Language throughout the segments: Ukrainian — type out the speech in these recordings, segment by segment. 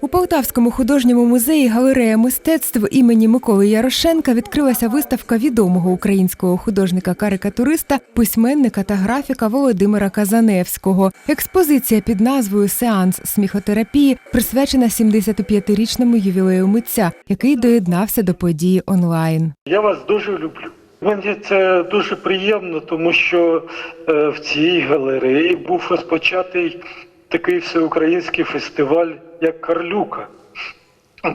У Полтавському художньому музеї галерея мистецтв імені Миколи Ярошенка відкрилася виставка відомого українського художника-карикатуриста, письменника та графіка Володимира Казаневського. Експозиція під назвою Сеанс сміхотерапії присвячена 75-річному ювілею митця, який доєднався до події онлайн. Я вас дуже люблю. Мені це дуже приємно, тому що е, в цій галереї був розпочатий такий всеукраїнський фестиваль, як Карлюка.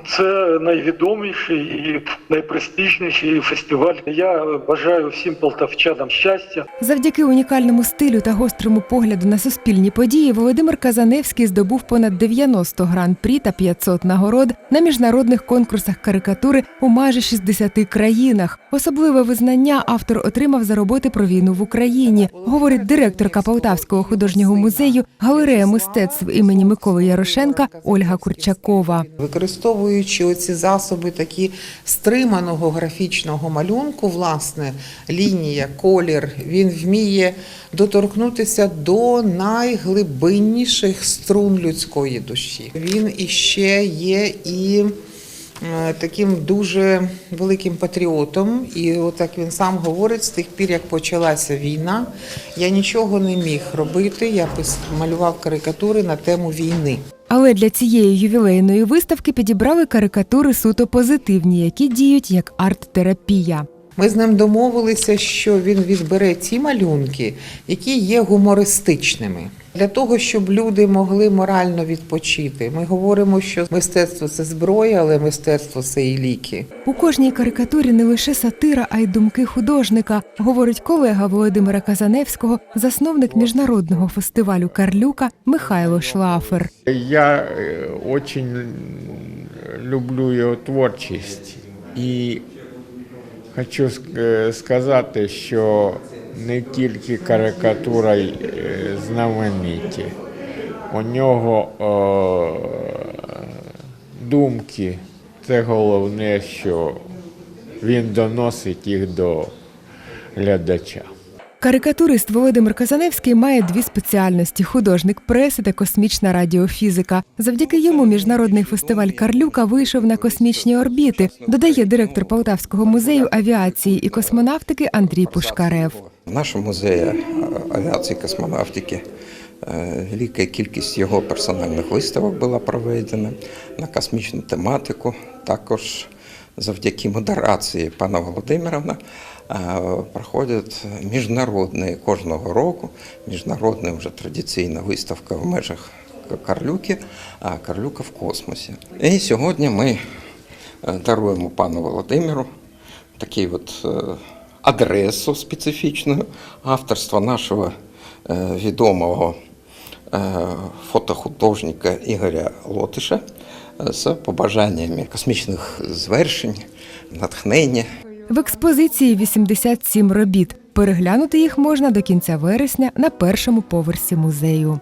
Це найвідоміший і найпрестижніший фестиваль. Я бажаю всім полтавчанам щастя. Завдяки унікальному стилю та гострому погляду на суспільні події Володимир Казаневський здобув понад 90 гран-прі та 500 нагород на міжнародних конкурсах карикатури у майже 60 країнах. Особливе визнання автор отримав за роботи про війну в Україні, говорить директорка Полтавського художнього музею галерея мистецтв імені Миколи Ярошенка Ольга Курчакова. Використовуючи оці засоби такі стриманого графічного малюнку, власне, лінія, колір, він вміє доторкнутися до найглибинніших струн людської душі. Він іще є і таким дуже великим патріотом. І як він сам говорить, з тих пір, як почалася війна, я нічого не міг робити. Я малював карикатури на тему війни. Але для цієї ювілейної виставки підібрали карикатури суто позитивні, які діють як арт-терапія. Ми з ним домовилися, що він відбере ті малюнки, які є гумористичними. Для того, щоб люди могли морально відпочити. Ми говоримо, що мистецтво це зброя, але мистецтво це і ліки. У кожній карикатурі не лише сатира, а й думки художника, говорить колега Володимира Казаневського, засновник міжнародного фестивалю Карлюка Михайло Шлафер. Я очень люблю його творчість і хочу ск- е, сказати, що не тільки карикатура е, знамениті. У нього е, думки це головне, що він доносить їх до глядача. Карикатурист Володимир Казаневський має дві спеціальності: художник преси та космічна радіофізика. Завдяки йому міжнародний фестиваль Карлюка вийшов на космічні орбіти, додає директор Полтавського музею авіації і космонавтики Андрій Пушкарев. В нашому авіації і космонавтики е, велика кількість його персональних виставок була проведена на космічну тематику. Також завдяки модерації пана Володимировна проходять міжнародні кожного року, міжнародна вже традиційна виставка в межах Карлюки, а Карлюка в космосі. І сьогодні ми е, даруємо пану Володимиру такий от е, адресу специфічну авторства нашого е, відомого фотохудожника Ігоря Лотиша з побажаннями космічних звершень, натхнення. В експозиції 87 робіт. Переглянути їх можна до кінця вересня на першому поверсі музею.